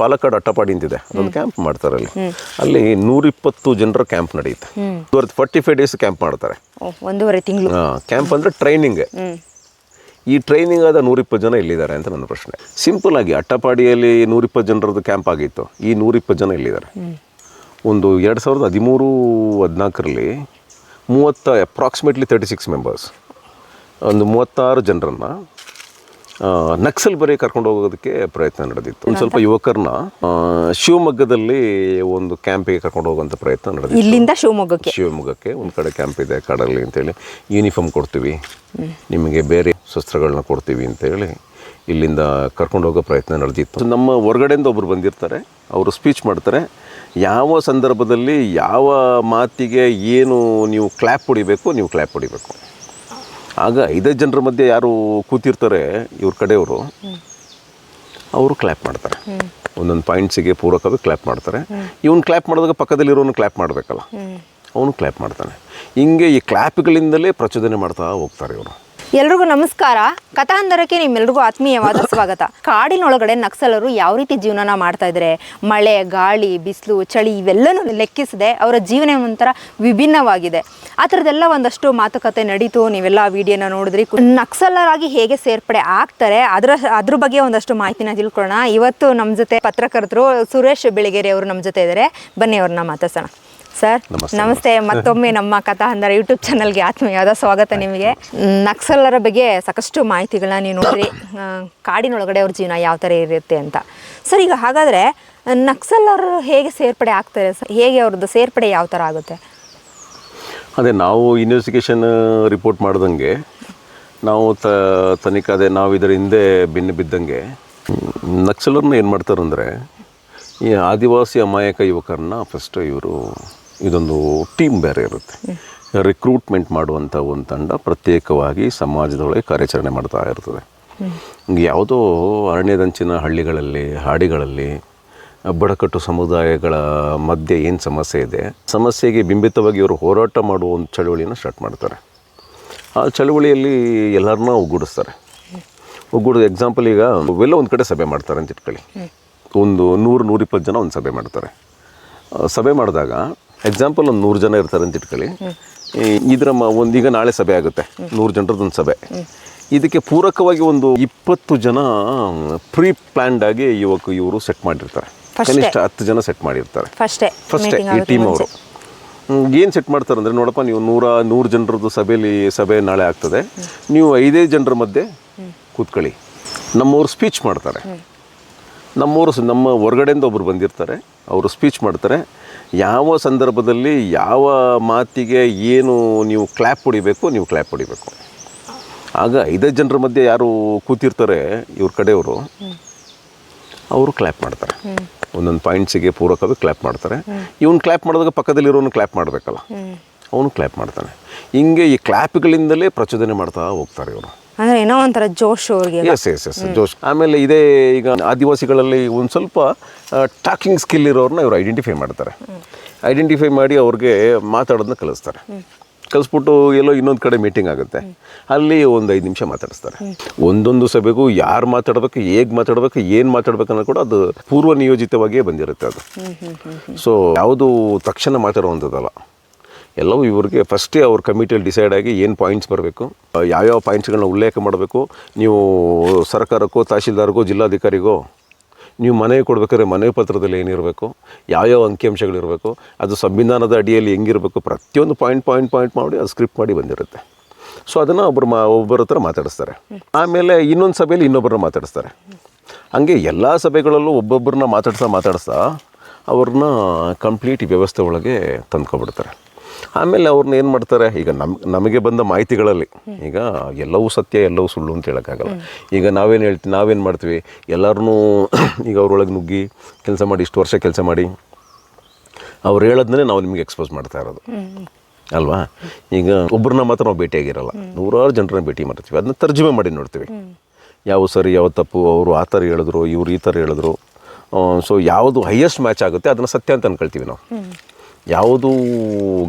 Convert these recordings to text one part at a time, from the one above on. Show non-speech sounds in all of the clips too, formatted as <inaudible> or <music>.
ಪಾಲಕ್ಕಾಡ್ ಅಟ್ಟಪಾಡಿ ಅಂತಿದೆ ಅದೊಂದು ಕ್ಯಾಂಪ್ ಮಾಡ್ತಾರೆ ಅಲ್ಲಿ ಅಲ್ಲಿ ನೂರಿಪ್ಪತ್ತು ಜನರ ಕ್ಯಾಂಪ್ ನಡೆಯುತ್ತೆ ಫಾರ್ಟಿ ಫೈವ್ ಡೇಸ್ ಕ್ಯಾಂಪ್ ಮಾಡ್ತಾರೆ. ಒಂದೂವರೆ ತಿಂಗಳು. ಕ್ಯಾಂಪ್ ಅಂದರೆ ಟ್ರೈನಿಂಗ್ ಈ ಟ್ರೈನಿಂಗ್ ಆದ ನೂರಿಪ್ಪತ್ತು ಜನ ಎಲ್ಲಿದ್ದಾರೆ ಅಂತ ನನ್ನ ಪ್ರಶ್ನೆ. ಸಿಂಪಲ್ ಆಗಿ ಅಟ್ಟಪಾಡಿಯಲ್ಲಿ ನೂರಿಪ್ಪತ್ತು ಜನರದ್ದು ಕ್ಯಾಂಪ್ ಆಗಿತ್ತು. ಈ ನೂರಿಪ್ಪತ್ತು ಜನ ಎಲ್ಲಿದ್ದಾರೆ? ಒಂದು ಎರಡು ಸಾವಿರದ ಹದಿಮೂರು ಹದಿನಾಲ್ಕರಲ್ಲಿ ಮೂವತ್ತ ಅಪ್ರಾಕ್ಸಿಮೇಟ್ಲಿ ತರ್ಟಿ ಸಿಕ್ಸ್ ಮೆಂಬರ್ಸ್ ಒಂದು ಮೂವತ್ತಾರು ಜನರನ್ನು ನಕ್ಸಲ್ ಬರೀ ಕರ್ಕೊಂಡು ಹೋಗೋದಕ್ಕೆ ಪ್ರಯತ್ನ ನಡೆದಿತ್ತು. ಒಂದು ಸ್ವಲ್ಪ ಯುವಕರನ್ನ ಶಿವಮೊಗ್ಗದಲ್ಲಿ ಒಂದು ಕ್ಯಾಂಪಿಗೆ ಕರ್ಕೊಂಡು ಹೋಗುವಂಥ ಪ್ರಯತ್ನ ನಡೆದಿತ್ತು. ಇಲ್ಲಿಂದ ಶಿವಮೊಗ್ಗಕ್ಕೆ. ಶಿವಮೊಗ್ಗಕ್ಕೆ ಒಂದು ಕಡೆ ಕ್ಯಾಂಪ್ ಇದೆ ಕಾಡಲ್ಲಿ ಅಂತೇಳಿ. ಯೂನಿಫಾರ್ಮ್ ಕೊಡ್ತೀವಿ. ನಿಮಗೆ ಬೇರೆ ಶಸ್ತ್ರಗಳನ್ನ ಕೊಡ್ತೀವಿ ಅಂತೇಳಿ ಇಲ್ಲಿಂದ ಕರ್ಕೊಂಡು ಹೋಗೋ ಪ್ರಯತ್ನ ನಡೆದಿತ್ತು. ನಮ್ಮ ಹೊರಗಡೆಯಿಂದ ಒಬ್ಬರು ಬಂದಿರ್ತಾರೆ. ಅವರು ಸ್ಪೀಚ್ ಮಾಡ್ತಾರೆ. ಯಾವ ಸಂದರ್ಭದಲ್ಲಿ ಯಾವ ಮಾತಿಗೆ ಏನು ನೀವು ಕ್ಲ್ಯಾಪ್ ಹೊಡಿಬೇಕು ನೀವು ಕ್ಲ್ಯಾಪ್ ಹೊಡಿಬೇಕು. ಆಗ ಐದೈದು ಜನರ ಮಧ್ಯೆ ಯಾರು ಕೂತಿರ್ತಾರೆ ಇವ್ರ ಕಡೆಯವರು ಅವರು ಕ್ಲ್ಯಾಪ್ ಮಾಡ್ತಾರೆ. ಒಂದೊಂದು ಪಾಯಿಂಟ್ಸಿಗೆ ಪೂರಕವಾಗಿ ಕ್ಲ್ಯಾಪ್ ಮಾಡ್ತಾರೆ. ಇವನು ಕ್ಲ್ಯಾಪ್ ಮಾಡಿದಾಗ ಪಕ್ಕದಲ್ಲಿರೋನು ಕ್ಲ್ಯಾಪ್ ಮಾಡಬೇಕಲ್ಲ. ಅವನು ಕ್ಲ್ಯಾಪ್ ಮಾಡ್ತಾನೆ. ಹಿಂಗೆ ಈ ಕ್ಲ್ಯಾಪ್ಗಳಿಂದಲೇ ಪ್ರಚೋದನೆ ಮಾಡ್ತಾ ಹೋಗ್ತಾರೆ ಇವರು. ಎಲ್ರಿಗೂ ನಮಸ್ಕಾರ. ಕಥಾಂಧರಕ್ಕೆ ನಿಮ್ಮೆಲ್ರಿಗೂ ಆತ್ಮೀಯವಾದ ಸ್ವಾಗತ. ಕಾಡಿನೊಳಗಡೆ ನಕ್ಸಲರು ಯಾವ ರೀತಿ ಜೀವನನ ಮಾಡ್ತಾ ಇದ್ದಾರೆ ಮಳೆ, ಗಾಳಿ, ಬಿಸಿಲು, ಚಳಿ ಇವೆಲ್ಲನೂ ಲೆಕ್ಕಿಸದೆ ಅವರ ಜೀವನ ಒಂಥರ ವಿಭಿನ್ನವಾಗಿದೆ. ಆ ಥರದ್ದೆಲ್ಲ ಒಂದಷ್ಟು ಮಾತುಕತೆ ನಡೀತು. ನೀವೆಲ್ಲ ವಿಡಿಯೋನ ನೋಡಿದ್ರಿ. ನಕ್ಸಲರಾಗಿ ಹೇಗೆ ಸೇರ್ಪಡೆ ಆಗ್ತಾರೆ? ಅದರ, ಅದ್ರ ಬಗ್ಗೆ ಒಂದಷ್ಟು ಮಾಹಿತಿನ ತಿಳ್ಕೊಳ್ಳೋಣ. ಇವತ್ತು ನಮ್ಮ ಜೊತೆ ಪತ್ರಕರ್ತರು ಸುರೇಶ್ ಬೆಳಗೇರಿ ಅವರು ನಮ್ಮ ಜೊತೆ ಇದ್ದಾರೆ ಬನ್ನಿ ಅವ್ರನ್ನ ಮಾತಾಡ್ಸೋಣ. ಸರ್ ನಮಸ್ತೆ, ಮತ್ತೊಮ್ಮೆ ನಮ್ಮ ಕಥಾ ಅಂದರೆ ಯೂಟ್ಯೂಬ್ ಚಾನಲ್ಗೆ ಆತ್ಮೀಯವಾದ ಸ್ವಾಗತ ನಿಮಗೆ. ನಕ್ಸಲರ ಬಗ್ಗೆ ಸಾಕಷ್ಟು ಮಾಹಿತಿಗಳನ್ನ ನೀವು ನೋಡಿರಿ. ಕಾಡಿನೊಳಗಡೆ ಅವ್ರ ಜೀವನ ಯಾವ ಥರ ಇರುತ್ತೆ ಅಂತ. ಸರ್ ಈಗ ಹಾಗಾದರೆ ನಕ್ಸಲರು ಹೇಗೆ ಸೇರ್ಪಡೆ ಆಗ್ತಾರೆ ಸರ್? ಹೇಗೆ ಅವ್ರದ್ದು ಸೇರ್ಪಡೆ ಯಾವ ಥರ ಆಗುತ್ತೆ? ಅದೇ ನಾವು ಇನ್ವೆಸ್ಟಿಗೇಷನ್ ರಿಪೋರ್ಟ್ ಮಾಡ್ದಂಗೆ ನಾವು ತ ಅದೇ ನಾವು ಇದರ ಹಿಂದೆ ಬೆನ್ನು ಬಿದ್ದಂಗೆ ನಕ್ಸಲರ್ನ ಏನು ಮಾಡ್ತಾರಂದರೆ ಈ ಆದಿವಾಸಿ ಅಮಾಯಕ ಯುವಕರನ್ನ ಫಸ್ಟ್ ಇವರು ಇದೊಂದು ಟೀಮ್ ಬೇರೆ ಇರುತ್ತೆ. ರಿಕ್ರೂಟ್ಮೆಂಟ್ ಮಾಡುವಂಥ ಒಂದು ತಂಡ ಪ್ರತ್ಯೇಕವಾಗಿ ಸಮಾಜದೊಳಗೆ ಕಾರ್ಯಾಚರಣೆ ಮಾಡ್ತಾ ಇರ್ತದೆ. ಯಾವುದೋ ಅರಣ್ಯದಂಚಿನ ಹಳ್ಳಿಗಳಲ್ಲಿ ಹಾಡಿಗಳಲ್ಲಿ ಬುಡಕಟ್ಟು ಸಮುದಾಯಗಳ ಮಧ್ಯೆ ಏನು ಸಮಸ್ಯೆ ಇದೆ ಸಮಸ್ಯೆಗೆ ಬಿಂಬಿತವಾಗಿ ಇವರು ಹೋರಾಟ ಮಾಡುವ ಒಂದು ಚಳುವಳಿಯನ್ನು ಸ್ಟಾರ್ಟ್ ಮಾಡ್ತಾರೆ. ಆ ಚಳುವಳಿಯಲ್ಲಿ ಎಲ್ಲರನ್ನ ಒಗ್ಗೂಡಿಸ್ತಾರೆ. ಒಗ್ಗೂಡಿದ ಎಕ್ಸಾಂಪಲ್ ಈಗ ಎಲ್ಲ ಒಂದು ಕಡೆ ಸಭೆ ಮಾಡ್ತಾರೆ ಅಂತ ಇಟ್ಕೊಳ್ಳಿ. ಒಂದು ನೂರು ನೂರಿಪ್ಪತ್ತು ಜನ ಒಂದು ಸಭೆ ಮಾಡ್ತಾರೆ. ಸಭೆ ಮಾಡಿದಾಗ ಎಕ್ಸಾಂಪಲ್ ಒಂದು ನೂರು ಜನ ಇರ್ತಾರೆ ಅಂತ ಇಟ್ಕೊಳ್ಳಿ. ಇದರ ಮ ಒಂದು ಈಗ ನಾಳೆ ಸಭೆ ಆಗುತ್ತೆ. ನೂರು ಜನರದ್ದು ಒಂದು ಸಭೆ. ಇದಕ್ಕೆ ಪೂರಕವಾಗಿ ಒಂದು ಇಪ್ಪತ್ತು ಜನ ಪ್ರೀ ಪ್ಲ್ಯಾಂಡ್ ಆಗಿ ಯುವಕ ಇವರು ಸೆಟ್ ಮಾಡಿರ್ತಾರೆ. ಕನಿಷ್ಠ ಹತ್ತು ಜನ ಸೆಟ್ ಮಾಡಿರ್ತಾರೆ. ಫಸ್ಟೇ ಫಸ್ಟೇ ಈ ಟೀಮ್ ಅವರು. ಏನು ಸೆಟ್ ಮಾಡ್ತಾರೆ ಅಂದರೆ ನೋಡಪ್ಪ ನೀವು ನೂರ ನೂರು ಜನರದ್ದು ಸಭೆಯಲ್ಲಿ ಸಭೆ ನಾಳೆ ಆಗ್ತದೆ. ನೀವು ಐದೇ ಜನರ ಮಧ್ಯೆ ಕೂತ್ಕೊಳ್ಳಿ. ನಮ್ಮವ್ರು ಸ್ಪೀಚ್ ಮಾಡ್ತಾರೆ. ನಮ್ಮವರು ನಮ್ಮ ಹೊರಗಡೆಯಿಂದ ಒಬ್ಬರು ಬಂದಿರ್ತಾರೆ. ಅವರು ಸ್ಪೀಚ್ ಮಾಡ್ತಾರೆ. ಯಾವ ಸಂದರ್ಭದಲ್ಲಿ ಯಾವ ಮಾತಿಗೆ ಏನು ನೀವು ಕ್ಲ್ಯಾಪ್ ಹೊಡಿಬೇಕು, ನೀವು ಕ್ಲ್ಯಾಪ್ ಹೊಡಿಬೇಕು. ಆಗ ಐದೈದು ಜನರ ಮಧ್ಯೆ ಯಾರು ಕೂತಿರ್ತಾರೆ, ಇವ್ರ ಕಡೆಯವರು, ಅವರು ಕ್ಲ್ಯಾಪ್ ಮಾಡ್ತಾರೆ. ಒಂದೊಂದು ಪಾಯಿಂಟ್ಸಿಗೆ ಪೂರಕವಾಗಿ ಕ್ಲ್ಯಾಪ್ ಮಾಡ್ತಾರೆ. ಇವನು ಕ್ಲ್ಯಾಪ್ ಮಾಡಿದಾಗ ಪಕ್ಕದಲ್ಲಿರೋನು ಕ್ಲ್ಯಾಪ್ ಮಾಡಬೇಕಲ್ಲ. ಅವನು ಕ್ಲ್ಯಾಪ್ ಮಾಡ್ತಾನೆ. ಹಿಂಗೆ ಈ ಕ್ಲ್ಯಾಪ್ಗಳಿಂದಲೇ ಪ್ರಚೋದನೆ ಮಾಡ್ತಾ ಹೋಗ್ತಾರೆ ಇವರು. ಅಂದ್ರೆ ಏನೋ ಒಂಥರ ಜೋಶ್ ಅವ್ರಿಗೆ ಎಸ್ ಎಸ್ ಎಸ್ ಜೋಶ್. ಆಮೇಲೆ ಇದೇ ಈಗ ಆದಿವಾಸಿಗಳಲ್ಲಿ ಒಂದು ಸ್ವಲ್ಪ ಟಾಕಿಂಗ್ ಸ್ಕಿಲ್ ಇರೋರನ್ನ ಇವರು ಐಡೆಂಟಿಫೈ ಮಾಡ್ತಾರೆ. ಐಡೆಂಟಿಫೈ ಮಾಡಿ ಅವ್ರಿಗೆ ಮಾತಾಡೋದನ್ನ ಕಲಿಸ್ತಾರೆ. ಕಲಿಸ್ಬಿಟ್ಟು ಎಲ್ಲೋ ಇನ್ನೊಂದು ಕಡೆ ಮೀಟಿಂಗ್ ಆಗುತ್ತೆ. ಅಲ್ಲಿ ಒಂದು ಐದು ನಿಮಿಷ ಮಾತಾಡಿಸ್ತಾರೆ. ಒಂದೊಂದು ಸಭೆಗೂ ಯಾರು ಮಾತಾಡಬೇಕು ಹೇಗೆ ಮಾತಾಡಬೇಕು ಏನು ಮಾತಾಡಬೇಕು ಅನ್ನೋದು ಕೂಡ ಅದು ಪೂರ್ವ ನಿಯೋಜಿತವಾಗಿಯೇ ಬಂದಿರುತ್ತೆ ಅದು. ಸೊ ಯಾವುದು ತಕ್ಷಣ ಮಾತಾಡುವಂಥದ್ದಲ್ಲ ಎಲ್ಲವೂ ಇವ್ರಿಗೆ ಫಸ್ಟೇ ಅವ್ರ ಕಮಿಟಿಯಲ್ಲಿ ಡಿಸೈಡ್ ಆಗಿ ಏನು ಪಾಯಿಂಟ್ಸ್ ಬರಬೇಕು ಯಾವ್ಯಾವ ಪಾಯಿಂಟ್ಸ್ಗಳನ್ನ ಉಲ್ಲೇಖ ಮಾಡಬೇಕು, ನೀವು ಸರ್ಕಾರಕ್ಕೋ, ತಹಶೀಲ್ದಾರ್ಗೋ, ಜಿಲ್ಲಾಧಿಕಾರಿಗೋ, ನೀವು ಮನೆಗೆ ಕೊಡ್ಬೇಕಾದ್ರೆ ಮನೆ ಪತ್ರದಲ್ಲಿ ಏನಿರಬೇಕು, ಯಾವ್ಯಾವ ಅಂಕಿಅಂಶಗಳಿರಬೇಕು, ಅದು ಸಂವಿಧಾನದ ಅಡಿಯಲ್ಲಿ ಹೆಂಗಿರಬೇಕು, ಪ್ರತಿಯೊಂದು ಪಾಯಿಂಟ್ ಪಾಯಿಂಟ್ ಪಾಯಿಂಟ್ ಮಾಡಿ ಅದು ಸ್ಕ್ರಿಪ್ಟ್ ಮಾಡಿ ಬಂದಿರುತ್ತೆ. ಸೊ ಅದನ್ನು ಒಬ್ಬರು ಮಾ, ಒಬ್ಬರ ಹತ್ರ ಮಾತಾಡಿಸ್ತಾರೆ. ಆಮೇಲೆ ಇನ್ನೊಂದು ಸಭೆಯಲ್ಲಿ ಇನ್ನೊಬ್ಬರನ್ನ ಮಾತಾಡಿಸ್ತಾರೆ. ಹಂಗೆ ಎಲ್ಲ ಸಭೆಗಳಲ್ಲೂ ಒಬ್ಬೊಬ್ಬರನ್ನ ಮಾತಾಡ್ತಾ ಮಾತಾಡಿಸ್ತಾ ಅವ್ರನ್ನ ಕಂಪ್ಲೀಟ್ ವ್ಯವಸ್ಥೆ ಒಳಗೆ ತಂದ್ಕೊಬಿಡ್ತಾರೆ ಆಮೇಲೆ ಅವ್ರನ್ನ ಏನು ಮಾಡ್ತಾರೆ? ಈಗ ನಮ್, ನಮಗೆ ಬಂದ ಮಾಹಿತಿಗಳಲ್ಲಿ ಈಗ ಎಲ್ಲವೂ ಸತ್ಯ, ಎಲ್ಲವೂ ಸುಳ್ಳು ಅಂತ ಹೇಳೋಕ್ಕಾಗಲ್ಲ. ಈಗ ನಾವೇನು ಹೇಳ್ತೀವಿ ನಾವೇನು ಮಾಡ್ತೀವಿ? ಎಲ್ಲರನ್ನೂ <clears throat> ಈಗ ಅವ್ರೊಳಗೆ ನುಗ್ಗಿ ಕೆಲಸ ಮಾಡಿ, ಇಷ್ಟು ವರ್ಷ ಕೆಲಸ ಮಾಡಿ, ಅವ್ರು ಹೇಳೋದನ್ನೇ ನಾವು ನಿಮಗೆ ಎಕ್ಸ್ಪೋಸ್ ಮಾಡ್ತಾ ಇರೋದು. ಅಲ್ವಾ? ಈಗ ಒಬ್ಬರನ್ನ ಮಾತ್ರ ನಾವು ಭೇಟಿಯಾಗಿರಲ್ಲ. ನೂರಾರು ಜನರನ್ನ ಭೇಟಿ ಮಾಡ್ತೀವಿ. ಅದನ್ನ ತರ್ಜುಮೆ ಮಾಡಿ ನೋಡ್ತೀವಿ. ಯಾವ ಸರಿ, ಯಾವ ತಪ್ಪು, ಅವರು ಆ ಥರ ಹೇಳಿದ್ರು, ಇವ್ರು ಈ ಥರ ಹೇಳಿದ್ರು. ಸೊ ಯಾವುದು ಹೈಯೆಸ್ಟ್ ಮ್ಯಾಚ್ ಆಗುತ್ತೆ, ಅದನ್ನು ಸತ್ಯ ಅಂತ ಅನ್ಕೊಳ್ತೀವಿ ನಾವು. ಯಾವುದು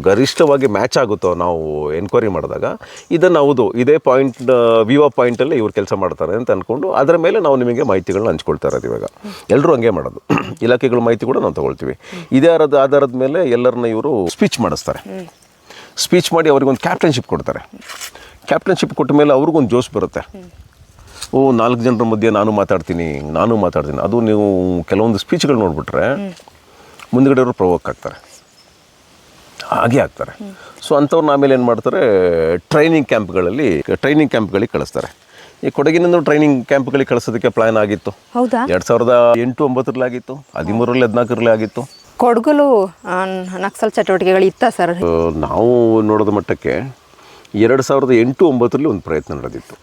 ಗರಿಷ್ಠವಾಗಿ ಮ್ಯಾಚ್ ಆಗುತ್ತೋ ನಾವು ಎನ್ಕ್ವೈರಿ ಮಾಡಿದಾಗ ಇದನ್ನು ಹೌದು, ಇದೇ ಪಾಯಿಂಟ್ ವಿವೋ ಪಾಯಿಂಟಲ್ಲಿ ಇವ್ರು ಕೆಲಸ ಮಾಡ್ತಾರೆ ಅಂತ ಅಂದ್ಕೊಂಡು ಅದರ ಮೇಲೆ ನಾವು ನಿಮಗೆ ಮಾಹಿತಿಗಳನ್ನ ಹಂಚ್ಕೊಳ್ತಾ ಇರೋದು ಇವಾಗ. ಎಲ್ಲರೂ ಹಂಗೆ ಮಾಡೋದು. <clears throat> ಇಲಾಖೆಗಳ ಮಾಹಿತಿ ಕೂಡ ನಾವು ತೊಗೊಳ್ತೀವಿ. ಇದೇ ಆರದ ಆಧಾರದ ಮೇಲೆ ಎಲ್ಲರನ್ನ ಇವರು ಸ್ಪೀಚ್ ಮಾಡಿಸ್ತಾರೆ. ಸ್ಪೀಚ್ ಮಾಡಿ ಅವ್ರಿಗೊಂದು ಕ್ಯಾಪ್ಟನ್ಶಿಪ್ ಕೊಡ್ತಾರೆ. ಕ್ಯಾಪ್ಟನ್ಶಿಪ್ ಕೊಟ್ಟ ಮೇಲೆ ಅವ್ರಿಗೊಂದು ಜೋಶ್ ಬರುತ್ತೆ. ಓ, ನಾಲ್ಕು ಜನರ ಮಧ್ಯೆ ನಾನು ಮಾತಾಡ್ತೀನಿ ನಾನು ಮಾತಾಡ್ತೀನಿ. ಅದು ನೀವು ಕೆಲವೊಂದು ಸ್ಪೀಚ್ಗಳು ನೋಡಿಬಿಟ್ರೆ ಮುಂದ್ಗಡೆಯವರು ಪ್ರವೋಕ್ ಆಗ್ತಾರೆ. ಹಾಗೆ ಆಗ್ತಾರೆ. ಸೊ ಅಂಥವ್ರನ್ನ ಆಮೇಲೆ ಏನು ಮಾಡ್ತಾರೆ? ಟ್ರೈನಿಂಗ್ ಕ್ಯಾಂಪ್ಗಳಲ್ಲಿ ಟ್ರೈನಿಂಗ್ ಕ್ಯಾಂಪ್ಗಳಿಗೆ ಕಳಿಸ್ತಾರೆ. ಈ ಕೊಡಗಿನಿಂದ ಟ್ರೈನಿಂಗ್ ಕ್ಯಾಂಪ್ಗಳಿಗೆ ಕಳಿಸೋದಕ್ಕೆ ಪ್ಲಾನ್ ಆಗಿತ್ತು. ಹೌದಾ? ಎರಡು ಸಾವಿರದ ಎಂಟು ಒಂಬತ್ತರಲ್ಲಿ ಆಗಿತ್ತು. ಹದಿಮೂರರಲ್ಲಿ ಹದಿನಾಲ್ಕರಲ್ಲಿ ಆಗಿತ್ತು. ಕೊಡಗಲು ನಕ್ಸಲ್ ಚಟುವಟಿಕೆಗಳು ಇತ್ತ ಸರ್ ನಾವು ನೋಡೋದ ಮಟ್ಟಕ್ಕೆ ಎರಡು ಸಾವಿರದ ಎಂಟು ಒಂಬತ್ತರಲ್ಲಿ ಒಂದು ಪ್ರಯತ್ನ ನಡೆದಿತ್ತು.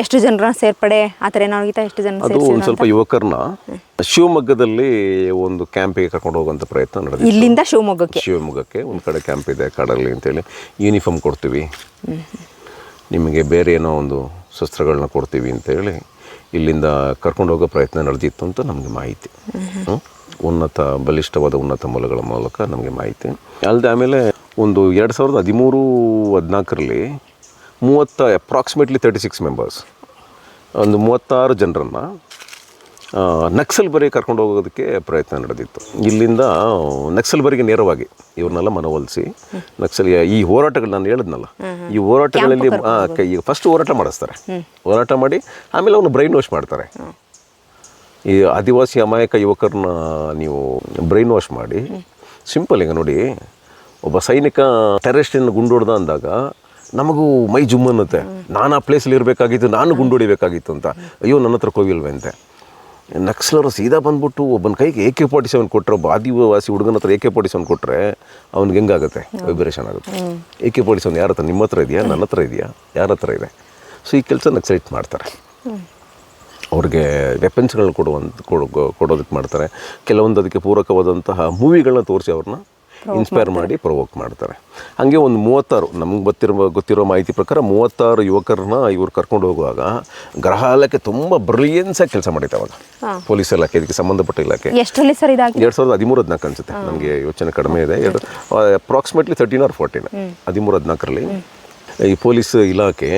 ಎಷ್ಟು ಜನರ ಸೇರ್ಪಡೆ? ಆ ಥರ ಏನಾಗಿತ್ತು ಎಷ್ಟು ಜನ ಅದು ಒಂದು ಸ್ವಲ್ಪ ಯುವಕರನ್ನ ಶಿವಮೊಗ್ಗದಲ್ಲಿ ಒಂದು ಕ್ಯಾಂಪಿಗೆ ಕರ್ಕೊಂಡು ಹೋಗುವಂಥ ಪ್ರಯತ್ನ ನಡೆದಿತ್ತು. ಇಲ್ಲಿಂದ ಶಿವಮೊಗ್ಗಕ್ಕೆ? ಶಿವಮೊಗ್ಗಕ್ಕೆ ಒಂದು ಕಡೆ ಕ್ಯಾಂಪ್ ಇದೆ ಕಾಡಲ್ಲಿ ಅಂತೇಳಿ ಯೂನಿಫಾರ್ಮ್ ಕೊಡ್ತೀವಿ. ನಿಮಗೆ ಬೇರೆ ಏನೋ ಒಂದು ಶಸ್ತ್ರಗಳನ್ನ ಕೊಡ್ತೀವಿ ಅಂತೇಳಿ ಇಲ್ಲಿಂದ ಕರ್ಕೊಂಡು ಹೋಗೋ ಪ್ರಯತ್ನ ನಡೆದಿತ್ತು ಅಂತ ನಮಗೆ ಮಾಹಿತಿ. ಉನ್ನತ ಬಲಿಷ್ಠವಾದ ಉನ್ನತ ಮೂಲಗಳ ಮೂಲಕ ನಮಗೆ ಮಾಹಿತಿ. ಅಲ್ಲದೆ ಆಮೇಲೆ ಒಂದು ಎರಡು ಸಾವಿರದ ಹದಿಮೂರು ಹದಿನಾಲ್ಕರಲ್ಲಿ ಮೂವತ್ತ ಅಪ್ರಾಕ್ಸಿಮೇಟ್ಲಿ ತರ್ಟಿ ಸಿಕ್ಸ್ ಮೆಂಬರ್ಸ್ ಒಂದು ಮೂವತ್ತಾರು ಜನರನ್ನು ನಕ್ಸಲ್ ಬರಿ ಕರ್ಕೊಂಡು ಹೋಗೋದಕ್ಕೆ ಪ್ರಯತ್ನ ನಡೆದಿತ್ತು. ಇಲ್ಲಿಂದ ನಕ್ಸಲ್ ಬರಿಗೆ ನೇರವಾಗಿ ಇವ್ರನ್ನೆಲ್ಲ ಮನವೊಲಿಸಿ ನಕ್ಸಲ್ ಈ ಹೋರಾಟಗಳು ನಾನು ಹೇಳಿದ್ನಲ್ಲ ಈ ಹೋರಾಟಗಳಲ್ಲಿ ಈಗ ಫಸ್ಟ್ ಹೋರಾಟ ಮಾಡಿಸ್ತಾರೆ. ಹೋರಾಟ ಮಾಡಿ ಆಮೇಲೆ ಅವನು ಬ್ರೈನ್ ವಾಶ್ ಮಾಡ್ತಾರೆ ಈ ಆದಿವಾಸಿ ಅಮಾಯಕ ಯುವಕರನ್ನ ನೀವು ಬ್ರೈನ್ ವಾಶ್ ಮಾಡಿ ಸಿಂಪಲ್ ಈಗ ನೋಡಿ ಒಬ್ಬ ಸೈನಿಕ ಟೆರರಿಸ್ಟನ್ನು ಗುಂಡೊಡ್ದ ಅಂದಾಗ ನಮಗೂ ಮೈ ಜುಮ್ ಅನ್ನುತ್ತೆ ನಾನು ಆ ಪ್ಲೇಸಲ್ಲಿ ಇರಬೇಕಾಗಿತ್ತು ನಾನು ಗುಂಡೊಡಿಬೇಕಾಗಿತ್ತು ಅಂತ. ಅಯ್ಯೋ ನನ್ನ ಹತ್ರ ಕೋಗಿಲ್ವಂತೆ ಅಂತೆ ನಕ್ಸಲರು ಸೀದಾ ಬಂದ್ಬಿಟ್ಟು ಒಬ್ಬನ ಕೈಗೆ ಎ ಕೆ ಫಾರ್ಟಿ ಸೆವೆನ್ ಕೊಟ್ಟರೆ ಒಬ್ಬ ಆದಿವಾಸಿ ಹುಡುಗನ ಹತ್ರ ಎ ಕೆ ಫಾರ್ಟಿ ಸೆವೆನ್ ಕೊಟ್ಟರೆ ಅವ್ನಿಗೆ ಹೆಂಗಾಗುತ್ತೆ? ವೈಬ್ರೇಷನ್ ಆಗುತ್ತೆ. ಎ ಕೆ ಫಾರ್ಟಿ ಸೆವೆನ್ ಯಾರ ಹತ್ರ? ನಿಮ್ಮ ಹತ್ರ ಇದೆಯಾ? ನನ್ನ ಹತ್ರ ಇದೆಯಾ? ಯಾರ ಹತ್ರ ಇದೆ? ಸೊ ಈ ಕೆಲಸ ನಕ್ಸಲೈಟ್ ಮಾಡ್ತಾರೆ. ಅವ್ರಿಗೆ ವೆಪನ್ಸ್ಗಳನ್ನ ಕೊಡುವಂತ ಕೊಡೋ- ಕೊಡೋದಕ್ಕೆ ಮಾಡ್ತಾರೆ. ಕೆಲವೊಂದು ಅದಕ್ಕೆ ಪೂರಕವಾದಂತಹ ಮೂವಿಗಳನ್ನ ತೋರಿಸಿ ಅವ್ರನ್ನ ಇನ್ಸ್ಪೈರ್ ಮಾಡಿ ಪ್ರೊವೋಕ್ ಮಾಡ್ತಾರೆ. ಹಾಗೆ ಒಂದು ಮೂವತ್ತಾರು ನಮ್ಗೆ ಗೊತ್ತಿರೋ ಗೊತ್ತಿರೋ ಮಾಹಿತಿ ಪ್ರಕಾರ ಮೂವತ್ತಾರು ಯುವಕರನ್ನ ಇವ್ರು ಕರ್ಕೊಂಡು ಹೋಗುವಾಗ ಗ್ರಹ ಇಲಾಖೆ ತುಂಬ ಬ್ರಿಲಿಯನ್ಸಾಗಿ ಕೆಲಸ ಮಾಡಿತ್ತು ಅವಾಗ. ಪೊಲೀಸ್ ಇಲಾಖೆ ಇದಕ್ಕೆ ಸಂಬಂಧಪಟ್ಟ ಇಲಾಖೆ. ಎರಡು ಸಾವಿರದ ಹದಿಮೂರು ಹದಿನಾಲ್ಕು ಅನ್ಸುತ್ತೆ. ನಮಗೆ ಯೋಚನೆ ಕಡಿಮೆ ಇದೆ. ಎರಡು ಅಪ್ರಾಕ್ಸಿಮೇಟ್ಲಿ ತರ್ಟೀನ್ ಆರ್ ಫೋರ್ಟೀನ್ ಹದಿಮೂರು ಹದಿನಾಲ್ಕರಲ್ಲಿ ಈ ಪೊಲೀಸ್ ಇಲಾಖೆ